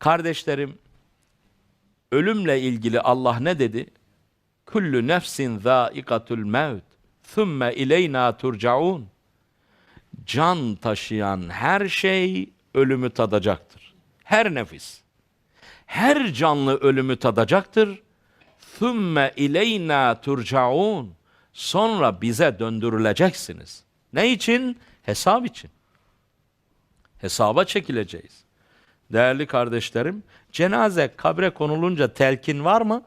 Kardeşlerim, ölümle ilgili Allah ne dedi? Kullu nefsin zâikatul mevt. Thumme ileyna turcaun. Can taşıyan her şey ölümü tadacaktır. Her nefis. Her canlı ölümü tadacaktır. Thumme ileyna turcaun. Sonra bize döndürüleceksiniz. Ne için? Hesap için. Hesaba çekileceğiz. Değerli kardeşlerim, cenaze kabre konulunca telkin var mı?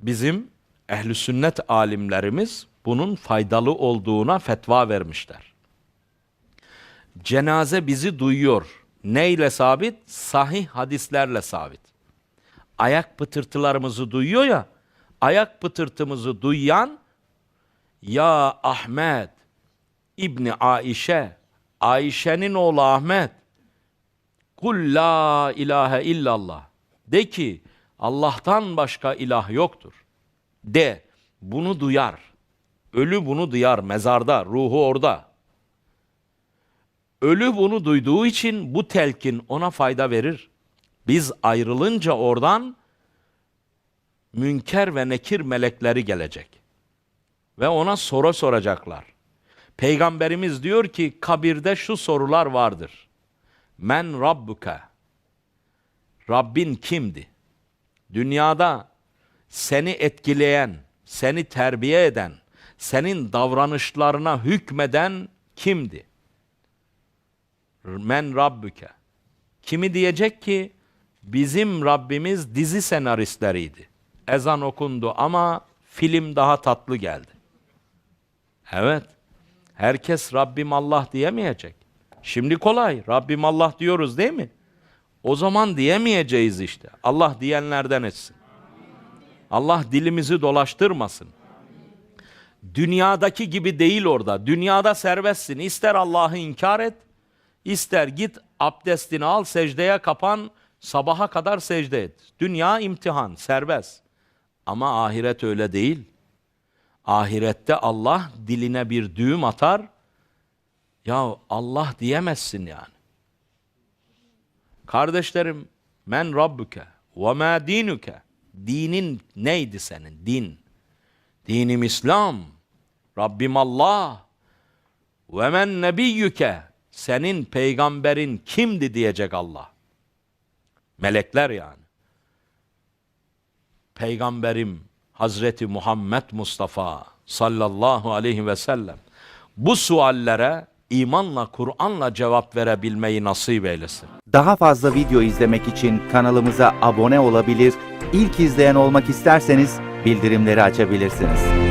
Bizim ehli sünnet alimlerimiz bunun faydalı olduğuna fetva vermişler. Cenaze bizi duyuyor. Neyle sabit? Sahih hadislerle sabit. Ayak pıtırtılarımızı duyuyor ya, ayak pıtırtımızı duyan ya Ahmet İbni Aişe, Ayşe'nin oğlu Ahmet, Kul la ilahe illallah. De ki Allah'tan başka ilah yoktur. De bunu duyar. Ölü bunu duyar mezarda, ruhu orada. Ölü bunu duyduğu için bu telkin ona fayda verir. Biz ayrılınca oradan münker ve nekir melekleri gelecek. Ve ona soru soracaklar. Peygamberimiz diyor ki kabirde şu sorular vardır. Men Rabbuka. Rabbin kimdi? Dünyada seni etkileyen, seni terbiye eden, senin davranışlarına hükmeden kimdi? Men Rabbuka. Kimi diyecek ki bizim Rabbimiz dizi senaristleriydi. Ezan okundu ama film daha tatlı geldi. Evet. Herkes Rabbim Allah diyemeyecek. Şimdi kolay. Rabbim Allah diyoruz değil mi? O zaman diyemeyeceğiz işte. Allah diyenlerden etsin. Allah dilimizi dolaştırmasın. Dünyadaki gibi değil orada. Dünyada serbestsin. İster Allah'ı inkar et, ister git abdestini al, secdeye kapan, sabaha kadar secde et. Dünya imtihan, serbest. Ama ahiret öyle değil. Ahirette Allah diline bir düğüm atar. Ya Allah diyemezsin yani. Kardeşlerim, men rabbuke ve ma dinuke. Dinin neydi senin? Din. Dinim İslam. Rabbim Allah. Ve men nebiyyüke. Senin peygamberin kimdi diyecek Allah. Melekler yani. Peygamberim Hazreti Muhammed Mustafa sallallahu aleyhi ve sellem bu suallere imanla Kur'an'la cevap verebilmeyi nasip eylesin. Daha fazla video izlemek için kanalımıza abone olabilir, ilk izleyen olmak isterseniz bildirimleri açabilirsiniz.